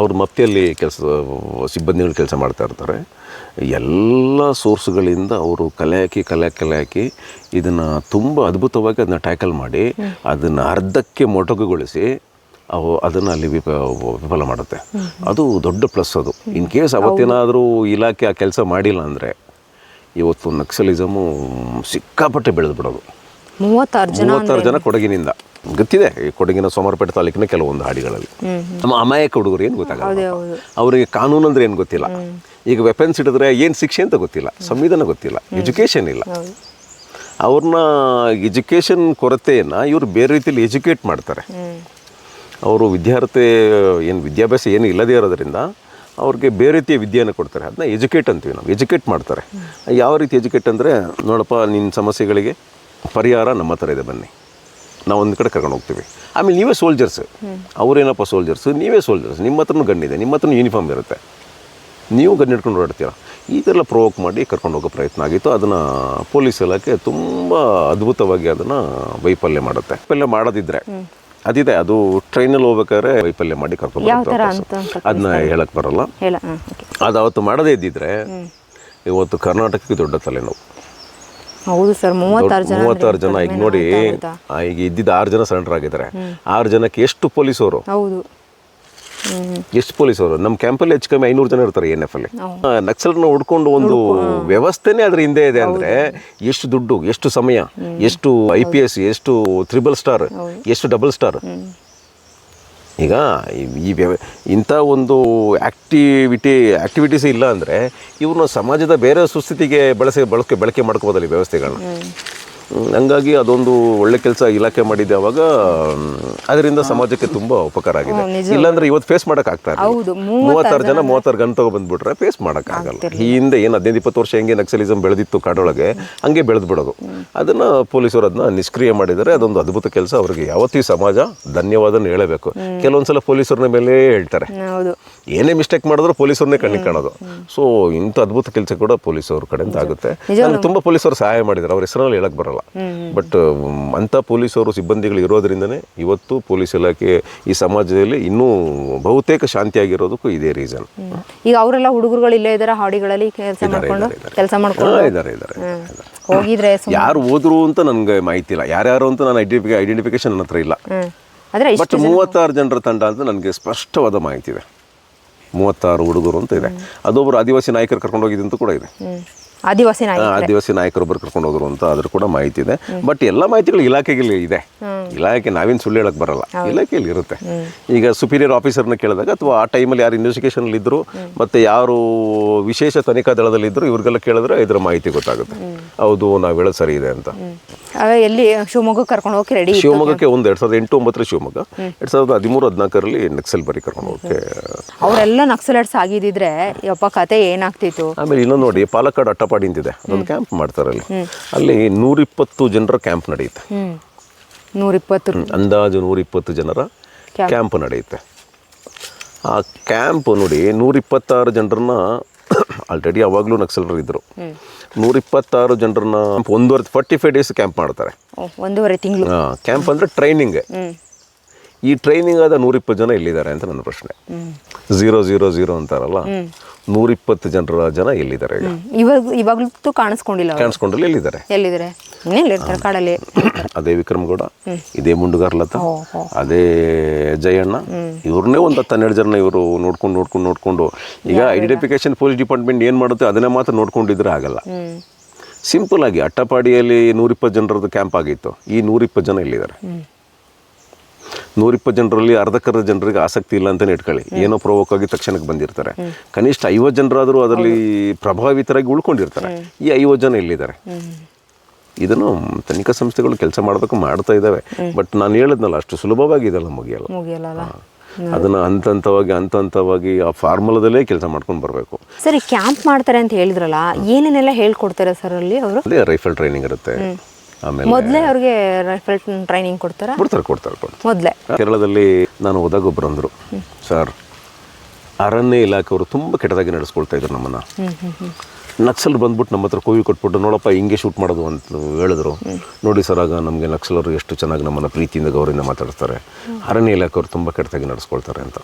ಅವ್ರ ಮತ್ತೆಯಲ್ಲಿ ಕೆಲಸ, ಸಿಬ್ಬಂದಿಗಳು ಕೆಲಸ ಮಾಡ್ತಾ ಇರ್ತಾರೆ. ಎಲ್ಲ ಸೋರ್ಸ್ಗಳಿಂದ ಅವರು ಕಲೆ ಹಾಕಿ ಕಲೆ ಕಲೆ ಹಾಕಿ ಇದನ್ನು ತುಂಬ ಅದ್ಭುತವಾಗಿ ಅದನ್ನ ಟ್ಯಾಕಲ್ ಮಾಡಿ, ಅದನ್ನು ಅರ್ಧಕ್ಕೆ ಮೊಟಕುಗೊಳಿಸಿ ಅವು ಅದನ್ನು ಅಲ್ಲಿ ವಿಪ, ವಿಫಲ ಮಾಡುತ್ತೆ. ಅದು ದೊಡ್ಡ ಪ್ಲಸ್ ಅದು. ಇನ್ ಕೇಸ್ ಅವತ್ತೇನಾದರೂ ಇಲಾಖೆ ಆ ಕೆಲಸ ಮಾಡಿಲ್ಲ ಅಂದರೆ ಇವತ್ತು ನಕ್ಸಲಿಸಮು ಸಿಕ್ಕಾಪಟ್ಟೆ ಬೆಳೆದು ಬಿಡೋದು ಮೂವತ್ತಾರು ಜನ ಮೂವತ್ತಾರು ಜನ ಕೊಡಗಿನಿಂದ. ಗೊತ್ತಿದೆ ಈ ಕೊಡಗಿನ ಸೋಮವಾರಪೇಟೆ ತಾಲೂಕಿನ ಕೆಲವೊಂದು ಹಾಡಿಗಳಲ್ಲಿ. ನಮ್ಮ ಅಮಾಯಕ ಹುಡುಗರು ಏನು ಗೊತ್ತಾಗಲ್ಲ. ಅವರಿಗೆ ಕಾನೂನು ಅಂದ್ರೆ ಏನು ಗೊತ್ತಿಲ್ಲ. ಈಗ ವೆಪನ್ಸ್ ಹಿಡಿದ್ರೆ ಏನು ಶಿಕ್ಷೆ ಅಂತ ಗೊತ್ತಿಲ್ಲ ಸಂವಿಧಾನ ಗೊತ್ತಿಲ್ಲ ಎಜುಕೇಷನ್ ಇಲ್ಲ. ಅವ್ರನ್ನ ಎಜುಕೇಷನ್ ಕೊರತೆಯನ್ನು ಇವರು ಬೇರೆ ರೀತಿಯಲ್ಲಿ ಎಜುಕೇಟ್ ಮಾಡ್ತಾರೆ. ಅವರು ವಿದ್ಯಾರ್ಥಿ ಏನು ವಿದ್ಯಾಭ್ಯಾಸ ಏನು ಇಲ್ಲದೇ ಇರೋದ್ರಿಂದ ಅವ್ರಿಗೆ ಬೇರೆ ರೀತಿಯ ವಿದ್ಯೆಯನ್ನು ಕೊಡ್ತಾರೆ. ಅದನ್ನ ಎಜುಕೇಟ್ ಅಂತೀವಿ ನಾವು ಎಜುಕೇಟ್ ಮಾಡ್ತಾರೆ. ಯಾವ ರೀತಿ ಎಜುಕೇಟ್ ಅಂದರೆ ನೋಡಪ್ಪ ನಿನ್ನ ಸಮಸ್ಯೆಗಳಿಗೆ ಪರಿಹಾರ ನಮ್ಮ ಹತ್ರ ಇದೆ ಬನ್ನಿ. ನಾವು ಒಂದು ಕಡೆ ಕರ್ಕೊಂಡು ಹೋಗ್ತೀವಿ. ಆಮೇಲೆ ನೀವೇ ಸೋಲ್ಜರ್ಸ್ ಅವರೇನಪ್ಪ ಸೋಲ್ಜರ್ಸ್ ನೀವೇ ಸೋಲ್ಜರ್ಸ್ ನಿಮ್ಮ ಹತ್ರನೂ ಗಣ್ಣಿದೆ ನಿಮ್ಮ ಹತ್ರನೂ ಯೂನಿಫಾರ್ಮ್ ಇರುತ್ತೆ. ನೀವು ಗನ್ ಹಿಡ್ಕೊಂಡು ಓಡಾಡ್ತೀರ? ಈ ಥರ ಪ್ರೊವೋಕ್ ಮಾಡಿ ಕರ್ಕೊಂಡು ಹೋಗೋ ಪ್ರಯತ್ನ ಆಗಿತ್ತು. ಅದನ್ನು ಪೊಲೀಸ್ ಇಲಾಖೆ ತುಂಬ ಅದ್ಭುತವಾಗಿ ಅದನ್ನು ವೈಫಲ್ಯ ಮಾಡುತ್ತೆ. ವೈಫಲ್ಯ ಮಾಡೋದಿದ್ರೆ ಅದಿದೆ ಅದು ಟ್ರೈನಲ್ಲಿ ಹೋಗ್ಬೇಕಾದ್ರೆ ವೈಫಲ್ಯ ಮಾಡಿ ಕರ್ಕೊಂಡು ಅದನ್ನ ಹೇಳಕ್ ಬರಲ್ಲ. ಅದಾವತ್ತು ಓಕೆ ಅದು ಅವತ್ತು ಮಾಡದೇ ಇದ್ದಿದ್ರೆ ಇವತ್ತು ಕರ್ನಾಟಕಕ್ಕೆ ದೊಡ್ಡ ತಲೆನೋವು. ಹೌದು ಸರ್ ಮೂವತ್ತಾರು ಜನ ಮೂವತ್ತಾರು ಜನ ಈಗ ನೋಡಿ ಈಗ ಇದ್ದಿದ್ದ ಆರು ಜನ ಸರೆಂಡರ್ ಆಗಿದ್ದಾರೆ. ಆರು ಜನಕ್ಕೆ ಎಷ್ಟು ಪೊಲೀಸವರು ಹೌದು. ಎಷ್ಟು ಪೊಲೀಸ್ ಅವರು ನಮ್ಮ ಕ್ಯಾಂಪಲ್ಲಿ ಹೆಚ್ಚು ಕಮ್ಮಿ ಐನೂರು ಜನ ಇರ್ತಾರೆ ಎನ್ ಎಫ್ ಅಲ್ಲಿ. ನಕ್ಸಲ್ನ ಹುಡ್ಕೊಂಡು ಒಂದು ವ್ಯವಸ್ಥೆನೇ ಅದ್ರ ಹಿಂದೆ ಇದೆ ಅಂದ್ರೆ ಎಷ್ಟು ದುಡ್ಡು ಎಷ್ಟು ಸಮಯ ಎಷ್ಟು ಐ ಪಿ ಎಸ್ ಎಷ್ಟು ತ್ರಿಬಲ್ ಸ್ಟಾರ್ ಎಷ್ಟು ಡಬಲ್ ಸ್ಟಾರ್ ಈಗ ಈ- ಇಂಥ ಒಂದು ಆ್ಯಕ್ಟಿವಿಟಿ ಆ್ಯಕ್ಟಿವಿಟೀಸ್ ಇಲ್ಲ ಅಂದರೆ ಇವ್ರನ್ನ ಸಮಾಜದ ಬೇರೆ ಸುಸ್ಥಿತಿಗೆ ಬಳಸಿ, ಬಳಕೆ ಬಳಕೆ ಮಾಡ್ಕೋಬೋದಲ್ಲ ವ್ಯವಸ್ಥೆಗಳನ್ನ. ಹಂಗಾಗಿ ಅದೊಂದು ಒಳ್ಳೆ ಕೆಲಸ ಇಲಾಖೆ ಮಾಡಿದೆ ಅವಾಗ. ಅದರಿಂದ ಸಮಾಜಕ್ಕೆ ತುಂಬಾ ಉಪಕಾರ ಆಗಿದೆ. ಇಲ್ಲಾಂದ್ರೆ ಇವತ್ತು ಫೇಸ್ ಮಾಡಕ್ ಆಗ್ತಾ ಇರಲಿಲ್ಲ. ಮೂವತ್ತಾರು ಜನ ಮೂವತ್ತಾರು ಗನ್ ತಗೊ ಬಂದ್ಬಿಟ್ರೆ ಫೇಸ್ ಮಾಡಕ್ ಆಗಲ್ಲ. ಈ ಹಿಂದೆ ಏನು ಹದಿನೈದು ಇಪ್ಪತ್ತು ವರ್ಷ ಹೆಂಗೆ ನಕ್ಸಲಿಸಮ್ ಬೆಳೆದಿತ್ತು ಕಾಡೊಳಗೆ ಹಂಗೆ ಬೆಳೆದು ಬಿಡೋದು ಅದನ್ನ ಪೊಲೀಸರು ಅದನ್ನ ನಿಷ್ಕ್ರಿಯ ಮಾಡಿದರೆ ಅದೊಂದು ಅದ್ಭುತ ಕೆಲಸ ಅವರಿಗೆ. ಯಾವತ್ತೂ ಸಮಾಜ ಧನ್ಯವಾದನ ಹೇಳಬೇಕು. ಕೆಲವೊಂದ್ಸಲ ಪೊಲೀಸರನ್ನ ಮೇಲೆ ಹೇಳ್ತಾರೆ. ಏನೇ ಮಿಸ್ಟೇಕ್ ಮಾಡಿದ್ರು ಪೊಲೀಸರನ್ನೇ ಕಣ್ಣಿಗೆ ಕಾಣೋದು. ಸೊ ಇಂಥ ಅದ್ಭುತ ಕೆಲಸ ಕೂಡ ಪೊಲೀಸವ್ರ ಕಡೆಯಿಂದ ಆಗುತ್ತೆ. ತುಂಬಾ ತುಂಬ ಪೊಲೀಸರು ಸಹಾಯ ಮಾಡಿದ್ದಾರೆ. ಅವ್ರ ಹೆಸರಲ್ಲಿ ಹೇಳಕ್ ಬರಲ್ಲ. ಬಟ್ ಅಂಥ ಪೊಲೀಸರು ಸಿಬ್ಬಂದಿಗಳು ಇರೋದ್ರಿಂದನೇ ಇವತ್ತು ಪೊಲೀಸ್ ಇಲಾಖೆ ಈ ಸಮಾಜದಲ್ಲಿ ಇನ್ನೂ ಬಹುತೇಕ ಶಾಂತಿಯಾಗಿರೋದಕ್ಕೂ ಇದೇ ರೀಸನ್ ಈಗ ಅವರೆಲ್ಲ ಹುಡುಗರುಗಳು ಇಲ್ಲೇ ಇದ್ದಾರೆ ಹಾಡಿಗಳಲ್ಲಿ ಕೆಲಸ ಮಾಡ್ಕೊಂಡು ಕೆಲಸ ಮಾಡ್ಕೊಂಡು. ಇದ್ದಾರೆ ಇದ್ದಾರೆ ಹೋಗಿದ್ರೆ ಯಾರು ಹೋದ್ರು ಅಂತ ನನಗೆ ಮಾಹಿತಿ ಇಲ್ಲ ಯಾರ್ಯಾರು ಅಂತ ನಾನು ಐಡೆಂಟಿಫಿಕೇ ಐಡೆಂಟಿಫಿಕೇಶನ್ ನನ್ನ ಹತ್ರ ಇಲ್ಲ. ಬಟ್ ಮೂವತ್ತಾರು ಜನರ ತಂಡ ಅಂತ ನನಗೆ ಸ್ಪಷ್ಟವಾದ ಮಾಹಿತಿ ಇದೆ. ಮೂವತ್ತಾರು ಹುಡುಗರು ಅಂತ ಇದೆ. ಅದೊಬ್ಬರು ಆದಿವಾಸಿ ನಾಯಕರು ಕರ್ಕೊಂಡು ಹೋಗಿದ್ದಂತೂ ಕೂಡ ಇದೆ. ಆದಿವಾಸಿ ಆದಿವಾಸಿ ನಾಯಕರು. ಆದಿವಾಸಿ ನಾಯಕರೊಬ್ಬರು ಕರ್ಕೊಂಡು ಹೋದ್ರು ಅಂತ ಅದ್ರ ಕೂಡ ಮಾಹಿತಿ ಇದೆ. ಬಟ್ ಎಲ್ಲ ಮಾಹಿತಿಗಳು ಇಲಾಖೆಗೆ ಇದೆ. ಇಲಾಖೆ ನಾವೇನು ಸುಳ್ಳು ಹೇಳಕ್ ಬರಲ್ಲ. ಇಲಾಖೆಯಲ್ಲಿ ಇರುತ್ತೆ. ಈಗ ಸುಪೀರಿಯರ್ ಆಫೀಸರ್ನ ಕೇಳಿದಾಗ ಅಥವಾ ಆ ಟೈಮಲ್ಲಿ ಯಾರು ಇನ್ವೆಸ್ಟಿಗೇಷನ್ ಇದ್ರು ಮತ್ತೆ ಯಾರು ವಿಶೇಷ ತನಿಖಾ ದಳದಲ್ಲಿ ಇದ್ರು ಇವ್ರಿಗೆಲ್ಲ ಕೇಳಿದ್ರೆ ಇದ್ರ ಮಾಹಿತಿ ಗೊತ್ತಾಗುತ್ತೆ. ಹೌದು ನಾವು ಹೇಳೋದು ಸರಿ ಇದೆ ಅಂತ. ಎಲ್ಲಿ ಶಿವಮೊಗ್ಗ ಕರ್ಕೊಂಡು ಹೋಗಿ ರೆಡಿ ಶಿವಮೊಗ್ಗಕ್ಕೆ ಒಂದು ಎರಡ್ ಸಾವಿರದ ಎಂಟು ಒಂಬತ್ತರ ಶಿವಮೊಗ್ಗ ಎರಡ್ ಸಾವಿರದ ಹದಿಮೂರು ಹದಿನಾಲ್ಕರಲ್ಲಿ ನಕ್ಸಲ್ ಬರಿ ಕರ್ಕೊಂಡು ಹೋಗಕ್ಕೆ ಅವರೆಲ್ಲ ನಕ್ಸಲೈಟ್ಸ್ ಆಗಿದ್ದಿದ್ರೆ ಯಪ್ಪ ಕತೆ ಏನಾಗ್ತಿತ್ತು? ಆಮೇಲೆ ಇನ್ನೊಂದು ನೋಡಿ ಪಾಲಕ್ಕಾಡ್ ಅಟ್ಟಪಾಡಿ ಅಂತಿದೆ ಅದೊಂದು ಕ್ಯಾಂಪ್ ಮಾಡ್ತಾರೆ ಅಲ್ಲಿ ಅಲ್ಲಿ ನೂರಿಪ್ಪತ್ತು ಜನರ ಕ್ಯಾಂಪ್ ನಡೆಯುತ್ತೆ. ನೂರಿಪ್ಪತ್ತು. ಅಂದಾಜು ನೂರಿಪ್ಪತ್ತು ಜನರ ಕ್ಯಾಂಪ್ ನಡೆಯುತ್ತೆ. ಆ ಕ್ಯಾಂಪ್ ನೋಡಿ ನೂರಿಪ್ಪತ್ತಾರು ಜನರನ್ನ <coughs> ಆಲ್ರೆಡಿ ಅವಾಗಲೂ ನಕ್ಸಲರು ಇದ್ದರು ನೂರಿಪ್ಪತ್ತಾರು ಜನರನ್ನ ಒಂದೂವರೆ ಫಾರ್ಟಿ ಫೈವ್ ಡೇಸ್ ಕ್ಯಾಂಪ್ ಮಾಡ್ತಾರೆ ಒಂದೂವರೆ ತಿಂಗಳು. ಕ್ಯಾಂಪ್ ಅಂದರೆ ಟ್ರೈನಿಂಗ್ ಈ ಟ್ರೈನಿಂಗ್ ಆದ ನೂರಿಪ್ಪತ್ತು ಜನ ಎಲ್ಲಿದ್ದಾರೆ ಅಂತ ನನ್ನ ಪ್ರಶ್ನೆ. ಝೀರೋ ಝೀರೋ ಝೀರೋ ಅಂತಾರಲ್ಲ? ನೂರಿಪ್ಪತ್ತು ಜನರ ಜನ ಎಲ್ಲಿದ್ದಾರೆ ಈಗ? ಇವಾಗ ಇವಾಗಲೂ ಕಾಣಿಸ್ಕೊಂಡಿಲ್ಲ ಅವ್ರು. ಕಾಣಿಸ್ಕೊಂಡ್ರಲ್ಲಿ ಎಲ್ಲಿದ್ದಾರೆ? ಎಲ್ಲಿದ್ದಾರೆ? ಕಾಡಲ್ಲಿ? ಅದೇ ವಿಕ್ರಮಗೌಡ ಇದೇ ಮುಂಡುಗಾರ್ಲತ ಹೋ, ಹೋ. ಅದೇ ಜಯಣ್ಣ ಇವ್ರನ್ನೇ ಒಂದು ಹತ್ತು ಹನ್ನೆರಡು ಜನ ಇವರು ನೋಡ್ಕೊಂಡು ನೋಡ್ಕೊಂಡು ನೋಡ್ಕೊಂಡು. ಈಗ ಐಡೆಂಟಿಫಿಕೇಶನ್ ಪೊಲೀಸ್ ಡಿಪಾರ್ಟ್ಮೆಂಟ್ ಏನು ಮಾಡುತ್ತೆ ಅದನ್ನೇ ಮಾತ್ರ ನೋಡ್ಕೊಂಡಿದ್ರೆ ಆಗಲ್ಲ. ಸಿಂಪಲ್ ಆಗಿ ಅಟ್ಟಪಾಡಿಯಲ್ಲಿ ನೂರಿಪ್ಪತ್ತು ಜನರದ್ದು ಕ್ಯಾಂಪ್ ಆಗಿತ್ತು. ಈ ನೂರಿಪ್ಪತ್ತು ಜನ ಇಲ್ಲಿದ್ದಾರೆ ನೂರಿಪ್ಪತ್ತು ಜನರಲ್ಲಿ ಅರ್ಧಕ್ಕರ್ಧ ಜನರಿಗೆ ಆಸಕ್ತಿ ಇಲ್ಲ ಅಂತಲೇ ಇಟ್ಕೊಳ್ಳಿ. ಏನೋ ಪ್ರವೋಕ್ ಆಗಿ ತಕ್ಷಣಕ್ಕೆ ಬಂದಿರ್ತಾರೆ. ಕನಿಷ್ಠ ಐವತ್ತು ಜನರಾದರೂ ಅದರಲ್ಲಿ ಪ್ರಭಾವಿತರಾಗಿ ಉಳ್ಕೊಂಡಿರ್ತಾರೆ. ಈ ಐವತ್ತು ಜನ ಎಲ್ಲಿದ್ದಾರೆ? ಇದನ್ನು ತನಿಖಾ ಸಂಸ್ಥೆಗಳು ಕೆಲಸ ಮಾಡಬೇಕು ಮಾಡ್ತಾ ಇದ್ದಾವೆ. ಬಟ್ ನಾನು ಹೇಳಿದ್ನಲ್ಲ ಅಷ್ಟು ಸುಲಭವಾಗಿ ಇದೆಲ್ಲ ಮುಗಿಯಲ್ಲ. ಅದನ್ನ ಹಂತ ಹಂತವಾಗಿ ಹಂತ ಹಂತವಾಗಿ ಆ ಫಾರ್ಮುಲಾದಲ್ಲೇ ಕೆಲಸ ಮಾಡ್ಕೊಂಡು ಬರಬೇಕು. ಸರಿ ಕ್ಯಾಂಪ್ ಮಾಡ್ತಾರೆ ಅಂತ ಹೇಳಿದ್ರಲ್ಲ ಏನೇನೆಲ್ಲ ಹೇಳ್ಕೊಡ್ತಾರೆ ಸರ್ ಅಲ್ಲಿ ಅವರು? ರೈಫಲ್ ಟ್ರೈನಿಂಗ್ ಇರುತ್ತೆ. ಆಮೇಲೆ ಮೊದಲೇ ಅವ್ರಿಗೆ ರೈಫಲ್ ಟ್ರೈನಿಂಗ್ ಕೊಡ್ತಾರ? ಕೊಡ್ತಾರೆ ಕೊಡ್ತಾರೆ ಕೊಡ್ತಾರೆ. ಮೊದಲೇ. ಕೇರಳದಲ್ಲಿ ನಾನು ಹೋದಾಗ ಒಬ್ರು ಅಂದರು ಸರ್ ಅರಣ್ಯ ಇಲಾಖೆಯವರು ತುಂಬ ಕೆಟ್ಟದಾಗಿ ನಡೆಸ್ಕೊಳ್ತಾ ಇದ್ರು ನಮ್ಮನ್ನು. ನಕ್ಸಲ್ ಬಂದ್ಬಿಟ್ಟು ನಮ್ಮ ಹತ್ರ ಕೋವಿ ಕೊಟ್ಬಿಟ್ಟು ನೋಡಪ್ಪ ಹಿಂಗೆ ಶೂಟ್ ಮಾಡೋದು ಅಂತ ಹೇಳಿದ್ರು. ನೋಡಿ ಸರ್ ಆಗ ನಮಗೆ ನಕ್ಸಲರು ಎಷ್ಟು ಚೆನ್ನಾಗಿ ನಮ್ಮನ್ನು ಪ್ರೀತಿಯಿಂದ ಗೌರವಿಂದ ಮಾತಾಡ್ತಾರೆ. ಅರಣ್ಯ ಇಲಾಖೆಯವರು ತುಂಬ ಕೆಟ್ಟದಾಗಿ ನಡೆಸ್ಕೊಳ್ತಾರೆ ಅಂತ.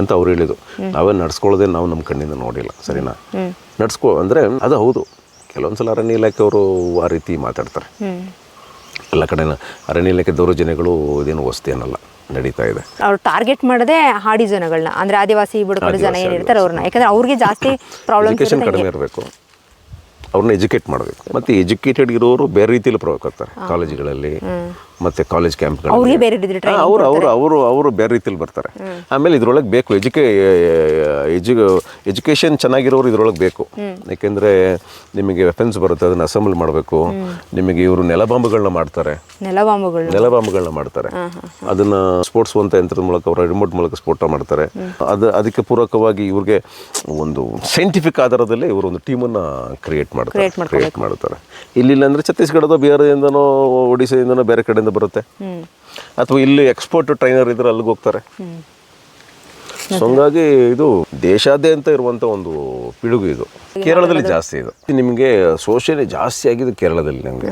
ಅಂತ ಅವ್ರು ಹೇಳಿದ್ರು. ನಾವೇ ನಡ್ಸ್ಕೊಳ್ಳೋದೇ ನಾವು ನಮ್ಮ ಕಣ್ಣಿಂದ ನೋಡಿಲ್ಲ ಸರಿನಾ? ನಡ್ಸ್ಕೊ ಅಂದರೆ ಅದು ಹೌದು. ಕೆಲವೊಂದು ಸಲ ಅರಣ್ಯ ಇಲಾಖೆಯವರು ಆ ರೀತಿ ಮಾತಾಡ್ತಾರೆ. ಎಲ್ಲ ಕಡೆ ಅರಣ್ಯ ಇಲಾಖೆ ದೌರ್ಜನ್ಯಗಳು ಇದೇನು ವಸ್ತು ಏನಲ್ಲ ನಡೀತಾ ಇದೆ. ಅವ್ರು ಟಾರ್ಗೆಟ್ ಮಾಡದೆ ಹಾಡಿ ಜನಗಳನ್ನ ಅಂದ್ರೆ ಆದಿವಾಸಿ ಬುಡಕಟ್ಟು ಜನ ಏನಿರ್ತಾರೆ ಅವ್ರನ್ನ. ಯಾಕಂದ್ರೆ ಅವ್ರಿಗೆ ಜಾಸ್ತಿ ಪ್ರಾಬ್ಲಮ್ ಕಡಿಮೆ ಇರಬೇಕು. ಅವ್ರನ್ನ ಎಜುಕೇಟ್ ಮಾಡಬೇಕು. ಮತ್ತೆ ಎಜುಕೇಟೆಡ್ ಇರೋರು ಬೇರೆ ರೀತಿಯಲ್ಲಿ ಪ್ರಯೋಗ ಕಾಲೇಜುಗಳಲ್ಲಿ ಮತ್ತು ಕಾಲೇಜ್ ಕ್ಯಾಂಪ್ಗಳು ಅವ್ರಿಗೆ ಬೇರೆ ರೀತಿ ಅವರು ಅವರು ಅವರು ಅವರು ಬೇರೆ ರೀತಿಯಲ್ಲಿ ಬರ್ತಾರೆ. ಆಮೇಲೆ ಇದ್ರೊಳಗೆ ಬೇಕು ಎಜುಕೇ ಎಜು ಎಜುಕೇಷನ್ ಚೆನ್ನಾಗಿರೋರು ಇದ್ರೊಳಗೆ ಬೇಕು. ಯಾಕೆಂದರೆ ನಿಮಗೆ ವೆಪನ್ಸ್ ಬರುತ್ತೆ ಅದನ್ನು ಅಸೆಂಬಲ್ ಮಾಡಬೇಕು. ನಿಮಗೆ ಇವರು ನೆಲಬಾಂಬುಗಳನ್ನ ಮಾಡ್ತಾರೆ. ನೆಲಬಾಂಬುಗಳು ನೆಲಬಾಂಬುಗಳನ್ನ ಮಾಡ್ತಾರೆ. ಅದನ್ನ ಸ್ಪೋರ್ಟ್ಸ್ ಅಂತ ಯಂತ್ರದ ಮೂಲಕ ಅವರ ರಿಮೋಟ್ ಮೂಲಕ ಸ್ಫೋಟ ಮಾಡ್ತಾರೆ. ಅದು ಅದಕ್ಕೆ ಪೂರಕವಾಗಿ ಇವ್ರಿಗೆ ಒಂದು ಸೈಂಟಿಫಿಕ್ ಆಧಾರದಲ್ಲಿ ಇವರು ಒಂದು ಟೀಮನ್ನು ಕ್ರಿಯೇಟ್ ಮಾಡ್ತಾರೆ. Create ಮಾಡ್ಕೊಬೇಕು. ಕ್ರಿಯೇಟ್ ಮಾಡ್ತಾರೆ. ಇಲ್ಲಿಲ್ಲ ಅಂದರೆ ಛತ್ತೀಸ್ಗಢದ ಬಿಹಾರದಿಂದನೋ ಒಡಿಶಾದಿಂದನೋ ಬೇರೆ ಕಡೆಯಿಂದ ಬರುತ್ತೆ. ಅಥವಾ ಇಲ್ಲಿ ಎಕ್ಸ್ಪೋರ್ಟ್ ಟ್ರೈನರ್ ಇದ್ರೆ ಅಲ್ಲಿಗೆ ಹೋಗ್ತಾರೆ. ಸೊ ಹಂಗಾಗಿ ಇದು ದೇಶಾದ್ಯಂತ ಇರುವಂಥ ಒಂದು ಪಿಡುಗು ಇದು. ಕೇರಳದಲ್ಲಿ ಜಾಸ್ತಿ ಇದು. ನಿಮಗೆ ಶೋಷಣೆ ಜಾಸ್ತಿ ಆಗಿದೆ ಕೇರಳದಲ್ಲಿ ನಿಮಗೆ.